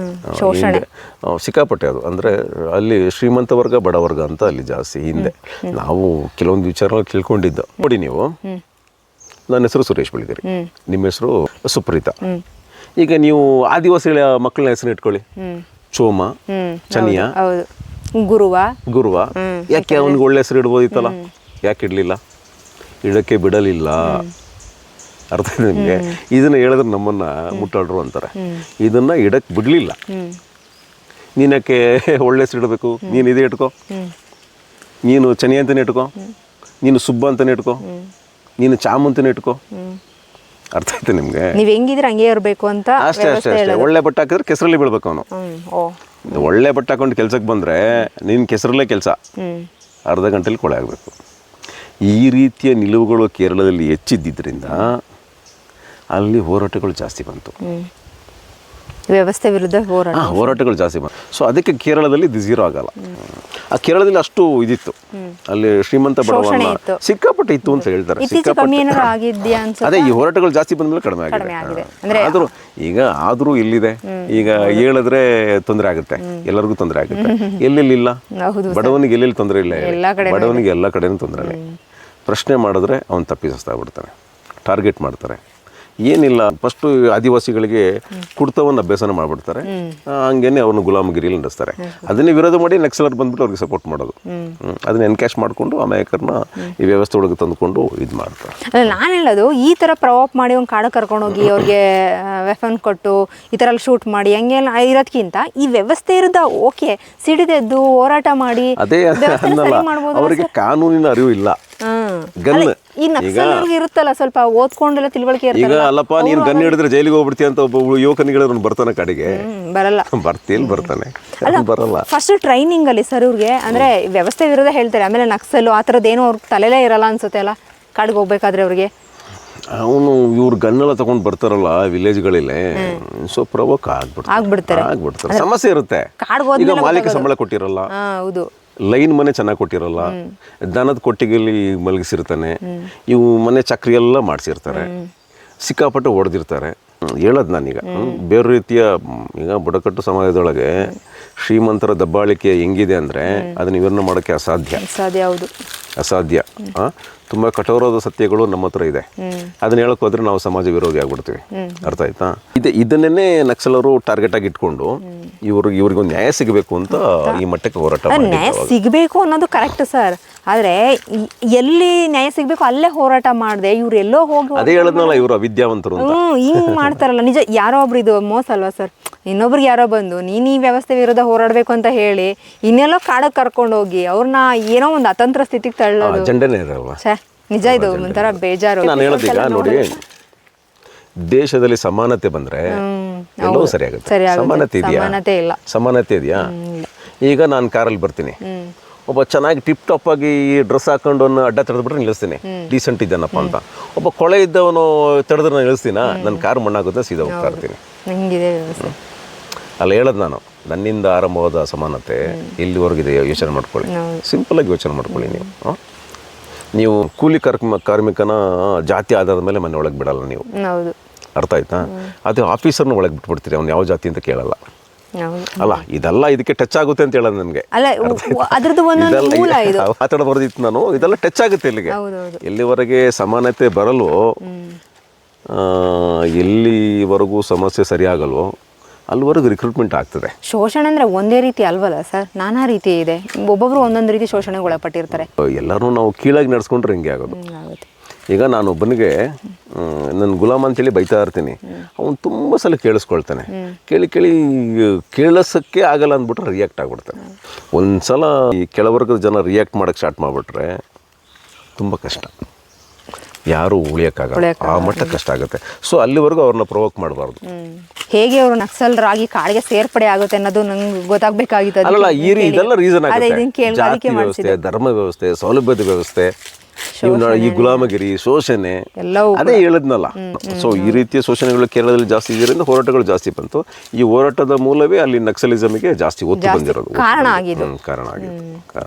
ಸಿಕ್ಕಾಪಟ್ಟೆ ಅದು. ಅಂದರೆ ಅಲ್ಲಿ ಶ್ರೀಮಂತ ವರ್ಗ ಬಡ ವರ್ಗ ಅಂತ ಅಲ್ಲಿ ಜಾಸ್ತಿ ಹಿಂದೆ. ನಾವು ಕೆಲವೊಂದು ವಿಚಾರಗಳು ತಿಳ್ಕೊಂಡಿದ್ದು ನೋಡಿ ನೀವು. ನನ್ನ ಹೆಸರು ಸುರೇಶ್ ಬೆಳಗೇರಿ ನಿಮ್ಮ ಹೆಸರು ಸುಪ್ರೀತಾ. ಈಗ ನೀವು ಆದಿವಾಸಿಗಳ ಮಕ್ಕಳನ್ನ ಹೆಸರು ಇಟ್ಕೊಳ್ಳಿ. ಚೋಮ ಚನಿಯಾ ಗುರುವ. ಗುರುವ. ಯಾಕೆ ಅವನಿಗೆ ಒಳ್ಳೆ ಹೆಸರು ಇಡ್ಬೋದಿತ್ತಲ್ಲ? ಯಾಕೆ ಇಡಲಿಲ್ಲ? ಇಡಕ್ಕೆ ಬಿಡಲಿಲ್ಲ. ಅರ್ಥ ನಿಮಗೆ? ಇದನ್ನ ಹೇಳಿದ್ರೆ ನಮ್ಮನ್ನ ಮುಟ್ಟಾಡ್ರು ಅಂತಾರೆ. ಇದನ್ನ ಇಡಕ್ ಬಿಡಲಿಲ್ಲ. ನೀನಕ್ಕೆ <laughs> ಒಳ್ಳೆ ಹೆಸರು ಇಡಬೇಕು? ನೀನು ಇದೇ ಇಟ್ಕೋ. ನೀನು ಚನಿ ಇಟ್ಕೋ. ನೀನು ಸುಬ್ಬ ಅಂತಾನೆ ಇಟ್ಕೋ. ನೀನು ಚಾಮ್ ಇಟ್ಕೋ. ಅರ್ಥ ಆಯ್ತು ನಿಮಗೆ? ನೀವು ಹೆಂಗಿದ್ರೆ ಹಂಗೆ ಇರಬೇಕು ಅಂತ ಅಷ್ಟೇ ಅಷ್ಟೇ ಅಷ್ಟೇ. ಒಳ್ಳೆ ಬಟ್ಟೆ ಹಾಕಿದ್ರೆ ಕೆಸರಲ್ಲಿ ಬೀಳ್ಬೇಕು ಅವನು. ಒಳ್ಳೆ ಬಟ್ಟೆ ಹಾಕೊಂಡು ಕೆಲ್ಸಕ್ಕೆ ಬಂದರೆ ನಿನ್ನ ಕೆಸರಲ್ಲೇ ಕೆಲಸ. ಅರ್ಧ ಗಂಟೆಲಿ ಕೊಳೆ ಆಗಬೇಕು. ಈ ರೀತಿಯ ನಿಲುವುಗಳು ಕೇರಳದಲ್ಲಿ ಹೆಚ್ಚಿದ್ದರಿಂದ ಅಲ್ಲಿ ಹೋರಾಟಗಳು ಜಾಸ್ತಿ ಬಂತು. ವ್ಯವಸ್ಥೆ ವಿರುದ್ಧ ಹೋರಾಟ. ಹೋರಾಟಗಳು ಜಾಸ್ತಿ ಸೊ ಅದಕ್ಕೆ ಕೇರಳದಲ್ಲಿ ಇದು ಝೀರೋ ಆಗಲ್ಲ. ಆ ಕೇರಳದಲ್ಲಿ ಅಷ್ಟು ಇದಿತ್ತು. ಅಲ್ಲಿ ಶ್ರೀಮಂತ ಬಡವನ. ಸಿಕ್ಕಾಪಟ್ಟೆ ಇತ್ತು ಅಂತ ಹೇಳ್ತಾರೆ. ಅದೇ ಈ ಹೋರಾಟಗಳು ಜಾಸ್ತಿ ಬಂದ್ಮೇಲೆ ಕಡಿಮೆ ಕಡಿಮೆ ಆಗಿದೆ. ಆದ್ರೂ ಈಗ ಆದರೂ ಇಲ್ಲಿದೆ. ಈಗ ಹೇಳಿದ್ರೆ ತೊಂದರೆ ಆಗುತ್ತೆ. ಎಲ್ಲರಿಗೂ ತೊಂದರೆ ಆಗುತ್ತೆ. ಎಲ್ಲೆಲ್ಲಿ ಇಲ್ಲ ಬಡವನಿಗೆ ಎಲ್ಲೆಲ್ಲಿ ತೊಂದರೆ ಇಲ್ಲ ಬಡವನಿಗೆ ಎಲ್ಲ ಕಡೆನೂ ತೊಂದರೆ ಪ್ರಶ್ನೆ ಮಾಡಿದ್ರೆ ಅವನು ತಪ್ಪಿಸ್ತಾ ಬಿಡ್ತಾನೆ ಟಾರ್ಗೆಟ್ ಮಾಡ್ತಾರೆ. ಏನಿಲ್ಲ. ಫಸ್ಟ್ ಆದಿವಾಸಿಗಳಿಗೆ ಕುಡ್ತವನ್ನು ಅಭ್ಯಾಸನ ಮಾಡ್ಬಿಡ್ತಾರೆ. ಹಂಗೇನೆ ಅವ್ರನ್ನ ಗುಲಾಮಗಿರಿಯಲ್ಲಿ ನಡೆಸ್ತಾರೆ. ಅದನ್ನೇ ವಿರೋಧ ಮಾಡಿ ನಕ್ಸಲರ್ ಬಂದ್ಬಿಟ್ಟು ಅವ್ರಿಗೆ ಸಪೋರ್ಟ್ ಮಾಡೋದು. ಅದನ್ನ ಎನ್ಕ್ಯಾಶ್ ಮಾಡಿಕೊಂಡು ಅಮಾಯಕರನ್ನ ಈ ವ್ಯವಸ್ಥೆ ಒಳಗೆ ತಂದುಕೊಂಡು ಇದು ಮಾಡ್ತಾರೆ. ಅಲ್ಲ ನಾನು ಹೇಳೋದು ಈ ಥರ ಪ್ರವಾಪ್ ಮಾಡಿ ಒಂದು ಕಾಡ ಕರ್ಕೊಂಡೋಗಿ ಅವ್ರಿಗೆ ವೆಫನ್ ಕೊಟ್ಟು ಈ ಥರ ಎಲ್ಲ ಶೂಟ್ ಮಾಡಿ ಹಂಗೆ ಇರೋದಕ್ಕಿಂತ ಈ ವ್ಯವಸ್ಥೆ ಇರೋದ ಓಕೆ ಸಿಡಿದೆದ್ದು ಹೋರಾಟ ಮಾಡಿ ಅದೇ ಅನ್ನಲ್ಲ. ಅವರಿಗೆ ಕಾನೂನಿನ ಅರಿವು ಇಲ್ಲ. ಗನ್ ಅಲ್ಲ, ಈ ನಕ್ಸಲರಿಗೆ ಇರುತ್ತಲ್ಲ ಸ್ವಲ್ಪ ಓದ್ಕೊಂಡೆಲ್ಲ ತಿಳುವಳಿಕೆ ಈಗ ಇರ್ತಲ್ಲ ಅಲ್ಲಪ್ಪ ನೀನು ಗನ್ ಹಿಡಿದ್ರೆ ಜೈಲಿಗೆ ಹೋಗ್ಬಿಡ್ತೀಯ ಅಂತ ಒಬ್ಬ ಯುವಕನಿಗೆ ಬರ್ತಾನೆ ಕಡೆಗೆ. ಹ್ಮ್, ಬರಲ್ಲ. ಬರ್ತೀನಿ? ಬರ್ತಾನೆ ಅವ್ನು ಬರಲ್ಲ? ಫಸ್ಟ್ ಟ್ರೈನಿಂಗ್ ಅಲ್ಲಿ ಸರ್ ಇವ್ರಿಗೆ ಅಂದ್ರೆ ವ್ಯವಸ್ಥೆ ವಿರೋಧ ಹೇಳ್ತಾರೆ. ಆಮೇಲೆ ನಕ್ಸಲು ಆ ಥರದ್ದು ಏನೋ ಅವ್ರಿಗೆ ತಲೆಲೇ ಇರಲ್ಲ ಅನ್ಸುತ್ತೆ ಅಲ್ಲ? ಕಾಡಿಗೆ ಹೋಗ್ಬೇಕಾದ್ರೆ ಅವ್ರಿಗೆ. ಅವನು ಇವ್ರು ಗನ್ನೆಲ್ಲ ತಗೊಂಡು ಬರ್ತಾರಲ್ಲ ವಿಲೇಜ್ಗಳಲ್ಲಿ ಸೊ ಪ್ರವೋಕ್ ಆಗ್ಬಿಡ್ತಾರೆ. ಆಗ್ಬಿಡ್ತಾರೆ. ಆಗ್ಬಿಡ್ತಾರೆ. ಸಮಸ್ಯೆ ಇರುತ್ತೆ. ಕಾಡ್ಗೆ ಈಗ ಮಾಲೀಕ ಸಂಬಳ ಕೊಟ್ಟಿರಲ್ಲ. ಹಾ ಹೌದು. ಲೈನ್ ಮನೆ ಚೆನ್ನಾಗಿ ಕೊಟ್ಟಿರಲ್ಲ ದನದ ಕೊಟ್ಟಿಗೆಯಲ್ಲಿ ಮಲಗಿಸಿರ್ತಾನೆ ಇವು ಮನೆ ಚಕ್ರಿ ಎಲ್ಲ ಮಾಡಿಸಿರ್ತಾರೆ ಸಿಕ್ಕಾಪಟ್ಟೆ ಹೊಡೆದಿರ್ತಾರೆ ಹೇಳೋದು ನಾನೀಗ. ಬೇರೆ ರೀತಿಯ ಈಗ ಬುಡಕಟ್ಟು ಸಮಾಜದೊಳಗೆ ಶ್ರೀಮಂತರ ದಬ್ಬಾಳಿಕೆ ಹೆಂಗಿದೆ ಅಂದರೆ ಅದನ್ನ ವಿವರಣೆ ಮಾಡೋಕ್ಕೆ ಅಸಾಧ್ಯ ಅಸಾಧ್ಯ? ತುಂಬ ಕಠೋರವಾದ ಸತ್ಯಗಳು ನಮ್ಮ ಹತ್ರ ಇದೆ. ಅದನ್ನ ಹೇಳಕ್ ಹೋದ್ರೆ ನಾವು ಸಮಾಜ ವಿರೋಧಿ ಆಗ್ಬಿಡ್ತೀವಿ. ಅರ್ಥ ಆಯ್ತಾ? ಇದೆ ಇದನ್ನೇ ನಕ್ಸಲರು ಟಾರ್ಗೆಟ್ ಆಗಿ ಇಟ್ಕೊಂಡು ಇವ್ರಿಗೆ ಇವ್ರಿಗೊಂದು ನ್ಯಾಯ ಸಿಗಬೇಕು ಅಂತ ಈ ಮಟ್ಟಕ್ಕೆ ಹೋರಾಟ ನ್ಯಾಯ. ಸಿಗಬೇಕು ಅನ್ನೋದು ಕರೆಕ್ಟ್ ಸರ್ ಆದ್ರೆ ಎಲ್ಲಿ ನ್ಯಾಯ ಸಿಗಬೇಕು ಅಲ್ಲೇ ಹೋರಾಟ ಮಾಡಿದೆ ಇವ್ರು ಎಲ್ಲೋ ಹೋಗಿ ಅದೇ ಹೇಳದ್ನಲ್ಲ ಇವರು ವಿದ್ಯಾವಂತರು ಹಿಂಗ್ ಮಾಡ್ತಾರಲ್ಲ. ನಿಜ ಯಾರೋ ಒಬ್ರು ಇದು ಮೋಸ ಅಲ್ವಾ ಸರ್ ಇನ್ನೊಬ್ರಿಗೆ ಯಾರೋ ಬಂದು ನೀನ್ ಈ ವ್ಯವಸ್ಥೆ ವಿರುದ್ಧ ಹೋರಾಡಬೇಕು ಅಂತ ಹೇಳಿ ಇನ್ನೆಲ್ಲೋ ಕಾಡಕ್ಕೆ ಕರ್ಕೊಂಡು ಹೋಗಿ ಅವ್ರನ್ನ ಏನೋ ಒಂದು ಅತಂತ್ರ ಸ್ಥಿತಿಗೆ ತಳ್ಳೋದು. ಅಜೆಂಡನೇ ಇರಲ್ವಾ? ನಿಜ ಇದು ಒಂಥರ ಬೇಜಾರು. ನಾನು ಹೇಳೋದೀಗ ನೋಡಿ ದೇಶದಲ್ಲಿ ಸಮಾನತೆ ಬಂದ್ರೆ ಎಲ್ಲವೂ ಸರಿಯಾಗುತ್ತೆ. ಸಮಾನತೆ ಇದೆಯಾ? ಸಮಾನತೆ ಇಲ್ಲ. ಸಮಾನತೆ ಇದೆಯಾ? ಈಗ ನಾನು ಕಾರಲ್ಲಿ ಬರ್ತೀನಿ. ಒಬ್ಬ ಚೆನ್ನಾಗಿ ಟಿಪ್ ಟಾಪ್ ಆಗಿ ಡ್ರೆಸ್ ಹಾಕೊಂಡು ಅಡ್ಡ ತಡೆದ್ಬಿಟ್ರೆ ನಿಲ್ಲಿಸ್ತೀನಿ. ಡೀಸೆಂಟ್ ಇದ್ದಾನಪ್ಪ ಅಂತ. ಒಬ್ಬ ಕೊಳೆ ಇದ್ದವನು ತಡೆದ್ರೆ ನಾನು ನಿಲ್ಲಿಸ್ತೀನ? ನನ್ನ ಕಾರ್ ಮಣ್ಣಾಗುತ್ತೆ ಸೀದಾ ಹೋಗ್ತಾ ಇರ್ತೀನಿ. ಅಲ್ಲ ಹೇಳೋದು ನಾನು ನನ್ನಿಂದ ಆರಂಭವಾದ ಸಮಾನತೆ ಎಲ್ಲಿವರೆಗಿದೆ ಯೋಚನೆ ಮಾಡ್ಕೊಳ್ಳಿ. ಸಿಂಪಲ್ ಆಗಿ ಯೋಚನೆ ಮಾಡ್ಕೊಳ್ಳಿ ನೀವು? ನೀವು ಕೂಲಿ ಕಾರ್ಮ ಕಾರ್ಮಿಕನ ಜಾತಿ ಆಧಾರದ ಮೇಲೆ ಮನೆ ಒಳಗೆ ಬಿಡಲ್ಲ ನೀವು. ಹೌದು. ಅರ್ಥ ಆಯ್ತಾ? ಅದು ಆಫೀಸರ್ನ ಒಳಗೆ ಬಿಟ್ಬಿಡ್ತೀರಿ ಅವ್ನು ಯಾವ ಜಾತಿ ಅಂತ ಕೇಳಲ್ಲ. ಅಲ್ಲ ಇದೆಲ್ಲ ಇದಕ್ಕೆ ಟಚ್ ಆಗುತ್ತೆ ಅಂತ ಹೇಳೋದು ನನಗೆ. ಅಲ್ಲ <laughs> ಬರ್ದಿತ್ತು ನಾನು. ಇದೆಲ್ಲ ಟಚ್ ಆಗುತ್ತೆ ಇಲ್ಲಿಗೆ. ಇಲ್ಲಿವರೆಗೆ ಎಲ್ಲಿವರೆಗೆ ಸಮಾನತೆ ಬರಲು ಆ, ಎಲ್ಲಿವರೆಗೂ ಸಮಸ್ಯೆ ಸರಿಯಾಗಲ್ವೋ ಅಲ್ಲಿವರೆಗೂ ರಿಕ್ರೂಟ್ಮೆಂಟ್ ಆಗ್ತದೆ. ಶೋಷಣೆ ಅಂದರೆ ಒಂದೇ ರೀತಿ ಅಲ್ವಲ್ಲ ಸರ್? ನಾನಾ ರೀತಿ ಇದೆ. ಒಬ್ಬೊಬ್ಬರು ಒಂದೊಂದು ರೀತಿ ಶೋಷಣೆಗೆ ಒಳಪಟ್ಟಿರ್ತಾರೆ. ಎಲ್ಲರೂ ನಾವು ಕೀಳಾಗಿ ನಡೆಸ್ಕೊಂಡ್ರೆ ಹಿಂಗೆ ಆಗೋದು. ಈಗ ನಾನು ಒಬ್ಬನಿಗೆ ನನ್ನ ಗುಲಾಮ್ ಅಂತೇಳಿ ಬೈತಾ ಇರ್ತೀನಿ. ಅವನು ತುಂಬ ಸಲ ಕೇಳಿಸ್ಕೊಳ್ತಾನೆ. ಕೇಳಿ ಕೇಳಿ ಕೇಳಿಸೋಕ್ಕೆ ಆಗಲ್ಲ ಅಂದ್ಬಿಟ್ರೆ ರಿಯಾಕ್ಟ್ ಆಗಿಬಿಡ್ತಾನೆ. ಒಂದು ಸಲ ಈ ಕೆಳವರ್ಗದ ಜನ ರಿಯಾಕ್ಟ್ ಮಾಡೋಕ್ಕೆ ಸ್ಟಾರ್ಟ್ ಮಾಡಿಬಿಟ್ರೆ ತುಂಬ ಕಷ್ಟ. ಯಾರೂ ಉಳಿಯೋಕ್ಕಾಗಲ್ಲ. ಆ ಮಟ್ಟ ಕಷ್ಟ ಆಗುತ್ತೆ. ಸೊ ಅಲ್ಲಿವರೆಗೂ ಅವ್ರನ್ನ ಪ್ರೊವೋಕ್ ಮಾಡಬಾರ್ದು. ಹೇಗೆ ಅವರು ನಕ್ಸಲ್ರಾಗಿ ಕಾಡಿಗೆ ಸೇರ್ಪಡೆ ಆಗುತ್ತೆ ಅನ್ನೋದು ನಂಗೆ ಗೊತ್ತಾಗಬೇಕಾಗಿತ್ತು ಅಲ್ಲ ಈ ಇದೆಲ್ಲ ರೀಸನ್ ಆಗುತ್ತೆ. ಜಾತಿ ವ್ಯವಸ್ಥೆ ಧರ್ಮ ವ್ಯವಸ್ಥೆ ಸೌಲಭ್ಯದ ವ್ಯವಸ್ಥೆ ಈ ಗುಲಾಮಗಿರಿ ಶೋಷಣೆ ಅದೇ ಹೇಳದ್ನಲ್ಲ. ಸೊ ಈ ರೀತಿಯ ಶೋಷಣೆಗಳು ಕೇರಳದಲ್ಲಿ ಜಾಸ್ತಿ ಇದರಿಂದ ಹೋರಾಟಗಳು ಜಾಸ್ತಿ ಬಂತು. ಈ ಹೋರಾಟದ ಮೂಲವೇ ಅಲ್ಲಿ ನಕ್ಸಲಿಸಮ್ಗೆ ಜಾಸ್ತಿ ಒತ್ತು ಬಂದಿರೋದು. ಕಾರಣ ಆಗಿದೆ. ಕಾರಣ ಆಗಿದ್ದು